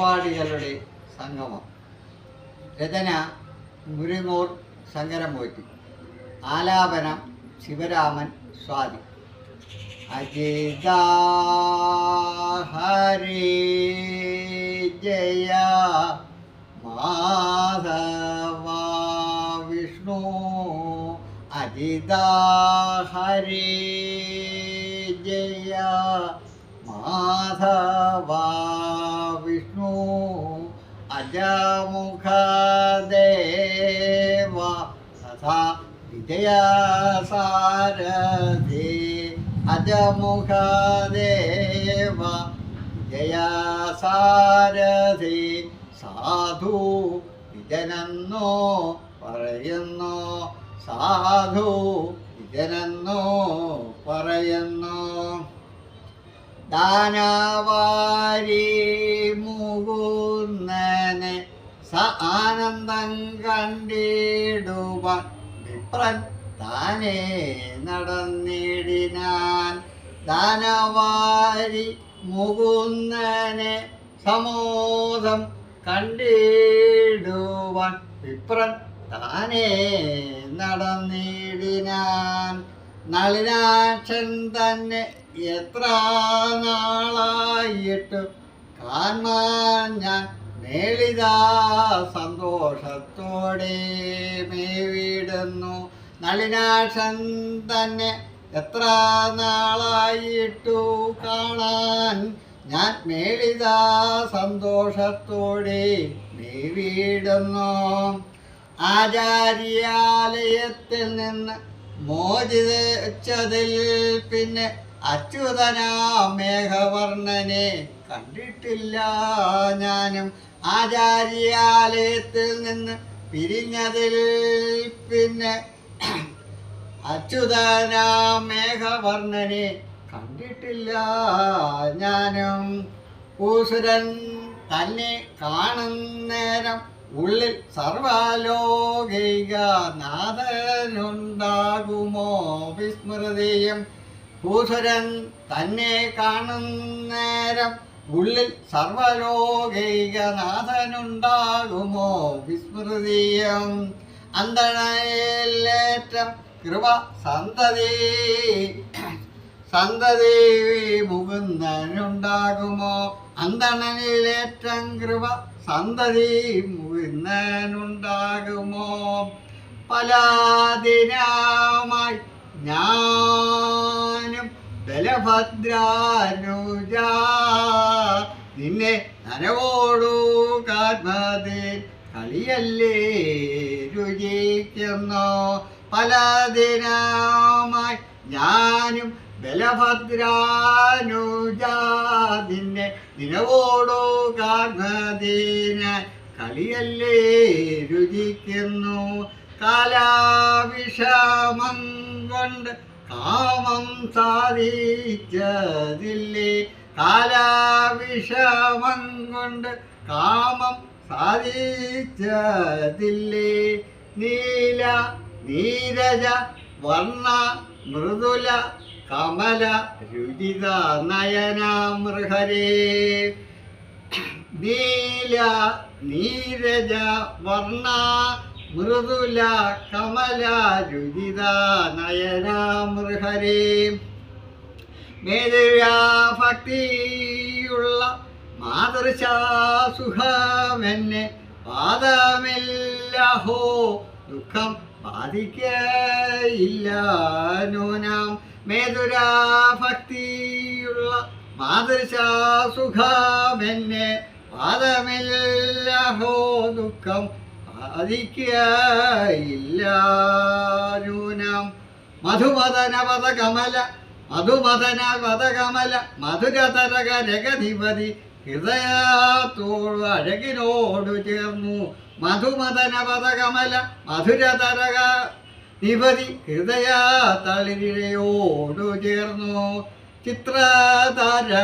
പരിപാടികളുടെ സംഗമം. രചന മുരുങ്ങൂർ ശങ്കരമൂർത്തി. ആലാപനം ശിവരാമൻ സ്വാതി. അജിത ഹരി ജയ മാധവ വിഷ്ണു. അജിത ഹരി ജയ മാധവ ദേവ തഥാ വിജയസാരഥി. ദേവ വിജയസാരഥി. സാധു വിജനെന്നോ പറയുന്നു. സാധു വിജനെന്നോ പറയുന്നു. ദാനവാരി മുകുന്നനെ സ ആനന്ദം കണ്ടിടുവ വിപ്രൻ താനേ നടന്നിടിനാൻ. ദാനവാരി മുകുന്നനെ സമോദം കണ്ടിടുവാൻ വിപ്രൻ താനേ നടന്നിടിനാൻ. നളിനാക്ഷൻ തന്നെ എത്ര നാളായിട്ട് കാൺമാൻ ഞാൻ മേളിതാ സന്തോഷത്തോടെ മേവിടുന്നു. നളിനാക്ഷൻ തന്നെ എത്ര നാളായിട്ടു കാണാൻ? ഞാൻ മേളിതാ സന്തോഷത്തോടെ മേവിടുന്നു. ആചാര്യാലയത്തിൽ നിന്ന് മോചിതച്ചതിൽ പിന്നെ അച്യുതനാ മേഘവർണനെ കണ്ടിട്ടില്ല ഞാനും. ആചാര്യാലയത്തിൽ നിന്ന് പിരിഞ്ഞതിൽ പിന്നെ അച്യുതനാ മേഘവർണനെ കണ്ടിട്ടില്ല ഞാനും. പൂസുരൻ തന്നെ കാണുന്നേരം ഉള്ളിൽ സർവാലോകിക നാഥനുണ്ടാകുമോ വിസ്മൃതിയും. ഭൂസുരൻ തന്നെ കാണുന്നേരം ഉള്ളിൽ സർവലോകൈകനാഥനുണ്ടാകുമോ വിസ്മൃതിയം അന്തണയിലേറ്റം കൃപ സന്തതി സന്തതി മുകുന്ദനുണ്ടാകുമോ? അന്തണനിലേറ്റം കൃപ സന്തതി മുകുന്ദനുണ്ടാകുമോ? പലാതിനായി ഞാനും ബലഭദ്രാനുജ നിന്നെ നനവോടു കാത്മതി. കളിയല്ലേ രുചിക്കുന്നു? പല ദിനമായി ഞാനും ബലഭദ്രാനുജാതിന്നെ നിലവോടോ കാർമദീന കളിയല്ലേ രുചിക്കുന്നു? കാലാവിഷമം കൊണ്ട് കാമം സാധിച്ചതില്ലേ? കാലാവിഷമം കൊണ്ട് കാമം സാധിച്ചതില്ലേ? നീല നീരജ വർണ മൃദുല കമല രുചിത നയന മൃഹരേ നീല നീരജ വർണ മൃദുല കമല രുചിത നയന മൃഹരേ ഭക്തിയുള്ള മാതൃശാസുഖമെന്നെ പാദമില്ലഹോ. ദുഃഖം ബാധിക്കയില്ല. നൂനാം മേദുരാഭക്തിയുള്ള മാതൃശാസുഖമെന്നെ പാദമില്ലഹോ. ദുഃഖം ബാധിക്കയില്ല. നൂനാം മധുമദനപദ പദകമല മധുമദന പദകമല മധുരതരക രഗധിപതി ഹൃദയത്തോടു അഴകിനോടു ചേർന്നു. മധുമദന പദകമല മധുരതരക നിപതി ഹൃദയ തളിരിഴയോടു ചേർന്നു. ചിത്രതരകൂജാമണി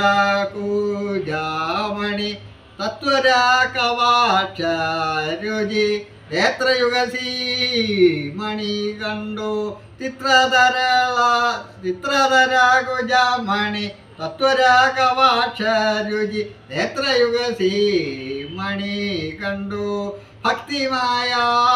തത്വരാകവാക്ഷ രുചി നേത്രയുഗസീമണി കണ്ടു. ചിത്രധരള ചിത്രധരാകുജമണി തത്വരാകവാക്ഷരുചി നേത്രയുഗസീമണി നേത്രയുഗസീ മണി കണ്ടു. ഭക്തിമായ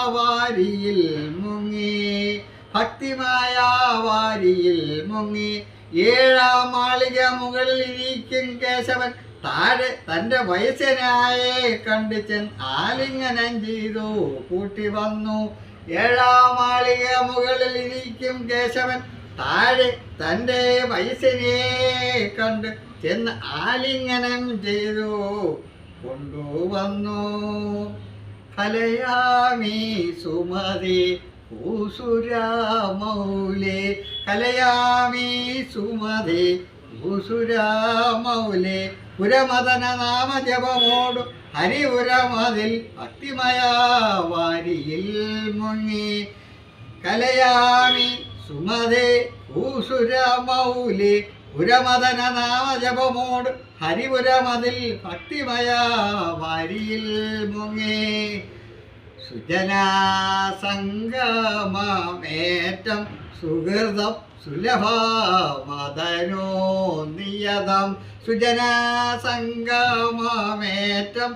വാരിയിൽ മുങ്ങി. ഭക്തിമായ വാരിയിൽ മുങ്ങി. ഏഴാം മാളിക മുകളിൽ ഇരിക്കും കേശവൻ. താഴെ തന്റെ വയസ്സനായെ കണ്ടിച്ചൻ ആലിംഗനം ചെയ്തു. കൂട്ടി വന്നു. ഏഴാം ആളിക മുകളിൽ ഇരിക്കും കേശവൻ. താഴെ തന്റെ വയസ്സിനെ കണ്ട് ചെന്ന് ആലിംഗനം ചെയ്തു. കൊണ്ടുവന്നു കലയാമി സുമതി ഊസുരാമൗലേ കലയാമി സുമതി ഊസുരാമൗലേ പുരമദന നാമജപമോടു ഹരിപുരമതിൽ ഭക്തിമയ വാരിയിൽ മുങ്ങി. കലയാമി സുമതേ ഭൂസുരമൗലി പുരമദന നാമജപമോട് ഹരിപുരമതിൽ ഭക്തിമയ വാരിയിൽ മുങ്ങി. സുജനാസംഗമേറ്റം സുഹൃതം സുലഭമദനോ നിയതം സുജനാസംഗമേറ്റം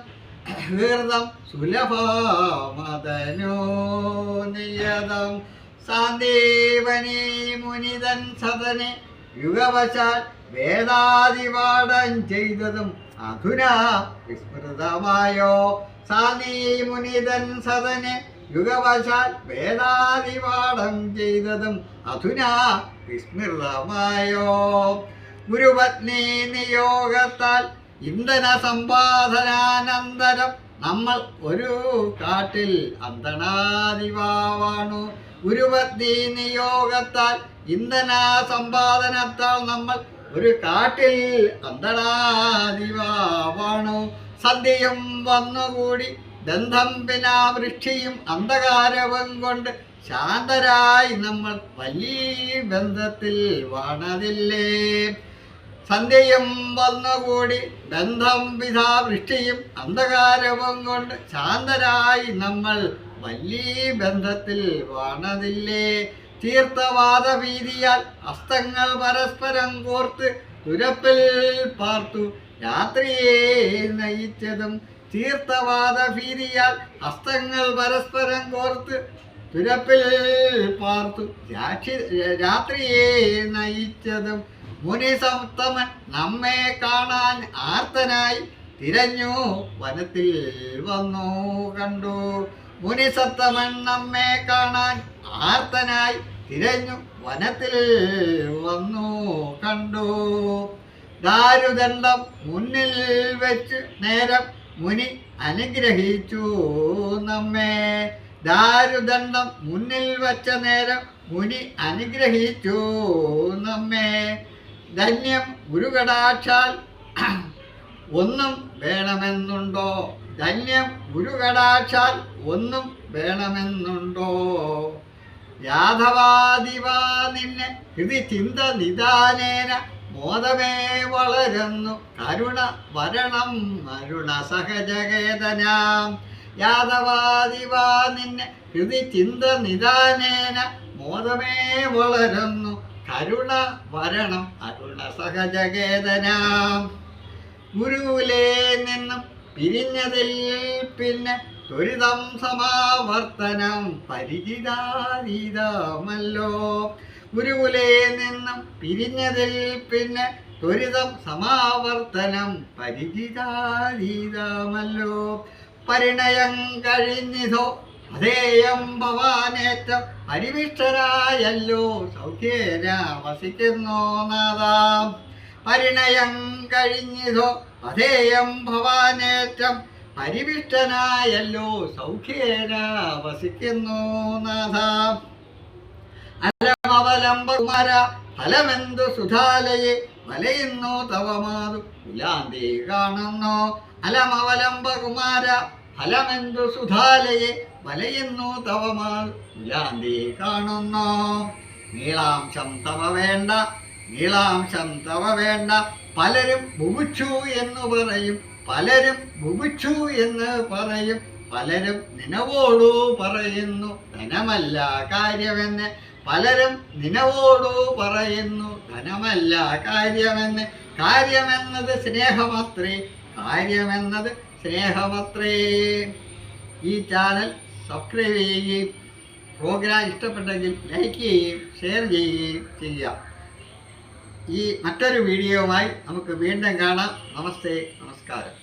ഹൃദം സുലഭമദനോ നിയതം സാന്ദീവനി മുനിതൻ സദനെ. യുഗവശാൽ വേദാതിപാഠം ചെയ്തതും അധുനാ വിസ്മൃതമായോ? സാനീ മുനിതൻ സദനെ. യുഗവശാൽ വേദാതിപാഠം ചെയ്തതും അധുനാ വിസ്മൃതമായോ. ഗുരുപത്നി നിയോഗത്താൽ ഇന്ധന സമ്പാദനാനന്തരം നമ്മൾ ഒരു കാട്ടിൽ അന്തണാദിവാണു ഗുരുപത്നി നിയോഗത്താൽ ഇന്ധന സമ്പാദനത്താൽ നമ്മൾ ഒരു കാട്ടിൽ അന്തണാദിവാണു സന്ധ്യയും വന്നുകൂടി ദന്തം പിനാവൃഷ്ടിയും അന്ധകാരവും കൊണ്ട് ശാന്തരായി നമ്മൾ വലിയ ബന്ധത്തിൽ വാണതില്ലേ? സന്ധ്യയും വന്നുകൂടി ബന്ധം പിതാ വൃഷ്ടിയും അന്ധകാരവും കൊണ്ട് ശാന്തരായി നമ്മൾ വലിയ ബന്ധത്തിൽ വാണതില്ലേ? തീർത്ഥവാദ ഭീതിയാൽ അസ്തങ്ങൾ പരസ്പരം കോർത്ത് തുരപ്പിൽ പാർത്തു. രാത്രിയെ നയിച്ചതും തീർത്ഥവാദ ഭീതിയാൽ അസ്തങ്ങൾ പരസ്പരം കോർത്ത് തുരപ്പിൽ പാർത്തു. രാത്രിയെ നയിച്ചതും മുനിസപ്തമൻ നമ്മെ കാണാൻ ആർത്തനായി തിരഞ്ഞു വനത്തിൽ വന്നു കണ്ടു. മുനിസത്തമൻ നമ്മെ കാണാൻ ആർത്തനായി തിരഞ്ഞു വനത്തിൽ വന്നു കണ്ടു. ദാരുദണ്ഡം മുന്നിൽ വെച്ച് നേരം മുനി അനുഗ്രഹിച്ചു നമ്മെ. ദാരുദണ്ഡം മുന്നിൽ വച്ച നേരം മുനി അനുഗ്രഹിച്ചു. നമ്മെ ധന്യം ഗുരുകടാക്ഷാൽ ഒന്നും വേണമെന്നുണ്ടോ? ധന്യം ഗുരുകടാക്ഷാൽ ഒന്നും വേണമെന്നുണ്ടോ? യാഥവാദിവാ നിന്നെ ഹൃതി ചിന്ത നിദാനേന മോദമേ വളരുന്നു. കരുണ വരണം അരുണ സഹജകേതനാം യാദവാദിവാ നിന്നെ. ഹൃതി ചിന്ത നിദാനേന മോദമേ വളരുന്നു. കരുണ വരണം അരുണ സഹജകേതനാം ഗുരുവിലെ നിന്നും പിരിഞ്ഞതിൽ പിന്നെ ത്വരിതം സമാവർത്തനം പരിചിതാതീതമല്ലോ. ഗുരുവിലെ നിന്നും പിരിഞ്ഞതിൽ പിന്നെ ത്വരിതം സമാവർത്തനം പരിചിതാതീതമല്ലോ. പരിണയം കഴിഞ്ഞിതോ? അതേയം ഭവാനേറ്റം പരിവിഷ്ടരായല്ലോ സൗഖ്യേന വസിക്കുന്നോ നാദാം പരിണയം കഴിഞ്ഞിതോ? അതേയം ഭവാനേറ്റം പരിവിഷ്ടനായല്ലോ സൗഖ്യേന വസിക്കുന്നു നാദാം അലമവലംബകുമാര ഫലമെന്തു സുധാലയെ? വലയുന്നു തവ മാതു കുലാന്തി കാണുന്നു. അലമവലംബകുമാര ഫലമെന്തു സുധാലയെ വലയുന്നു തവമാൽ മാതു കുലാന്തി കാണുന്നു. നീളാംശം തവ വേണ്ട നീളാംശം തവ വേണ്ട പലരും ബുഭുക്ഷു എന്ന് പറയും പലരും ബുഭുക്ഷു എന്ന് പറയും പലരും നിനവോടു പറയുന്നു ധനമല്ല കാര്യമെന്ന് പലരും നിനവോടു പറയുന്നു ധനമല്ല കാര്യമെന്ന് കാര്യമെന്നത് സ്നേഹമത്രേ കാര്യമെന്നത് സ്നേഹമത്രേ ഈ ചാനൽ സബ്സ്ക്രൈബ് ചെയ്യുകയും പ്രോഗ്രാം ഇഷ്ടപ്പെട്ടെങ്കിൽ ലൈക്ക് ചെയ്യുകയും ഷെയർ ചെയ്യുകയും ചെയ്യുക. ഈ മറ്റൊരു വീഡിയോയുമായി നമുക്ക് വീണ്ടും കാണാം. നമസ്തേ നമസ്കാരം.